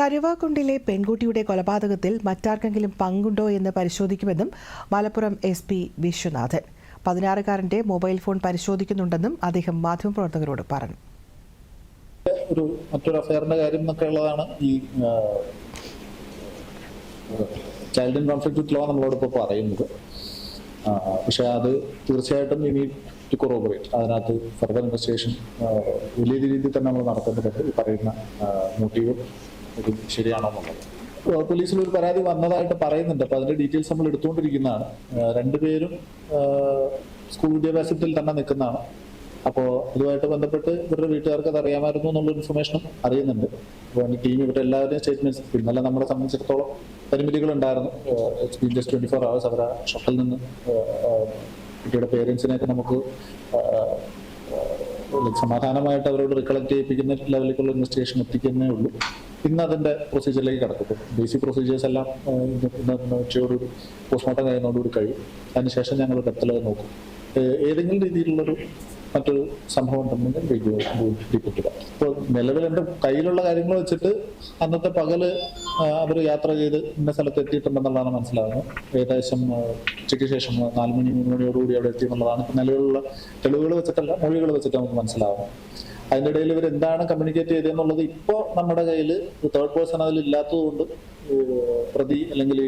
കരുവാക്കുണ്ടിലെ പെൺകുട്ടിയുടെ കൊലപാതകത്തിൽ മറ്റാർക്കെങ്കിലും പങ്കുണ്ടോ എന്ന് പരിശോധിക്കുമെന്നും മലപ്പുറം എസ് പി വിശ്വനാഥൻ. പതിനാറുകാരന്റെ മൊബൈൽ ഫോൺ പരിശോധിക്കുന്നുണ്ടെന്നും അദ്ദേഹം മാധ്യമപ്രവർത്തകരോട് പറഞ്ഞു. ഒരു മറ്റൊരു അഫയറിന്റെ കാര്യം എന്നൊക്കെ ഉള്ളതാണ് ഈ ചൈൽഡ് ഇൻ കോൺഫ്ലിക്ട് ലോ നമ്മളോട് ഇപ്പോൾ പറയുന്നത്. പക്ഷെ അത് തീർച്ചയായിട്ടും ഇനി ടു കൊറോബറേറ്റ് അതിനകത്ത് ഫർദർ ഇൻവെസ്റ്റിഗേഷൻ വലിയ രീതിയിൽ തന്നെ നമ്മൾ നടത്തേണ്ടതുണ്ട് ഈ പറയുന്ന മോട്ടീവ് ഇത് ശരിയാണോ പോലീസിൽ ഒരു പരാതി വന്നതായിട്ട് പറയുന്നുണ്ട്. അപ്പൊ അതിന്റെ ഡീറ്റെയിൽസ് നമ്മൾ എടുത്തുകൊണ്ടിരിക്കുന്നതാണ്. രണ്ടുപേരും സ്കൂൾ വിദ്യാഭ്യാസത്തിൽ തന്നെ നിൽക്കുന്നതാണ്. അപ്പോൾ ഇതുമായിട്ട് ബന്ധപ്പെട്ട് ഇവരുടെ വീട്ടുകാർക്ക് അത് അറിയാമായിരുന്നു എന്നുള്ള ഇൻഫർമേഷനും അറിയുന്നുണ്ട്. അപ്പോൾ ടീം ഇവരുടെ എല്ലാവരുടെയും സ്റ്റേറ്റ്മെന്റ്സ് ഇന്നലെ നമ്മളെ സംബന്ധിച്ചിടത്തോളം പരിമിതികൾ ഉണ്ടായിരുന്നു ജസ്റ്റ് ട്വന്റി ഫോർ അവേഴ്സ് അവരെ ഷട്ടിൽ നിന്ന് കുട്ടിയുടെ പേരൻസിനെയൊക്കെ നമുക്ക് ഏഹ്, സമാധാനമായിട്ട് അവരോട് റിക്കളക്ട് ചെയ്യിപ്പിക്കുന്ന ലെവലിലേക്കുള്ള ഇൻവെസ്റ്റിഗേഷൻ എത്തിക്കുന്നേ ഉള്ളൂ. ഇന്ന് അതിന്റെ പ്രൊസീജിയറിലേക്ക് കടക്കും ബേസിക് പ്രൊസീജിയേഴ്സ് എല്ലാം ഉച്ചയോട് പോസ്റ്റ്മോർട്ടം കഴിയുന്നതോടുകൂടി കഴിയും. അതിനുശേഷം ഞങ്ങൾ ഡെപ്തിലത് നോക്കും. ഏതെങ്കിലും രീതിയിലുള്ളൊരു മറ്റൊരു സംഭവം ഉണ്ടെന്നുണ്ടെങ്കിൽ ഡീപ്പിക്കുക ഇപ്പോൾ നിലവിൽ എന്റെ കയ്യിലുള്ള കാര്യങ്ങൾ വെച്ചിട്ട് അന്നത്തെ പകൽ അവർ യാത്ര ചെയ്ത് ഇന്ന സ്ഥലത്ത് എത്തിയിട്ടുണ്ടെന്നുള്ളതാണ് മനസ്സിലാകുന്നത് ഏകദേശം ഉച്ചയ്ക്ക് ശേഷം നാല് മണി മൂന്ന് മണിയോടുകൂടി അവിടെ എത്തി എന്നുള്ളതാണ് ഇപ്പം നിലവിലുള്ള തെളിവുകൾ വെച്ചിട്ടല്ല മൊഴികൾ വെച്ചിട്ട് നമുക്ക് മനസ്സിലാകുന്നത് അതിന്റെ ഇടയിൽ ഇവർ എന്താണ് കമ്മ്യൂണിക്കേറ്റ് ചെയ്തതെന്നുള്ളത് ഇപ്പോൾ നമ്മുടെ കയ്യിൽ തേർഡ് പേഴ്സൺ അതിൽ ഇല്ലാത്തതുകൊണ്ട് പ്രതി അല്ലെങ്കിൽ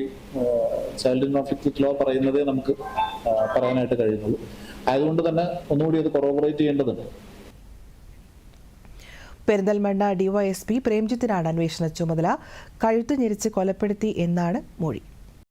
ചൈൽഡ് ഇൻ കോൺഫ്ലിക്ട് ലോ പറയുന്നതേ നമുക്ക് പറയാനായിട്ട് കഴിയുന്നുള്ളൂ. അതുകൊണ്ട് തന്നെ ഒന്നുകൂടി അത് കൊറോബറേറ്റ് ചെയ്യേണ്ടതുണ്ട്. പെരിന്തൽമണ്ണ ഡിവൈഎസ്പി പ്രേംജിത്തിനാണ് അന്വേഷണ ചുമതല. കഴുത്ത് ഞെരിച്ച് കൊലപ്പെടുത്തി എന്നാണ് മൊഴി.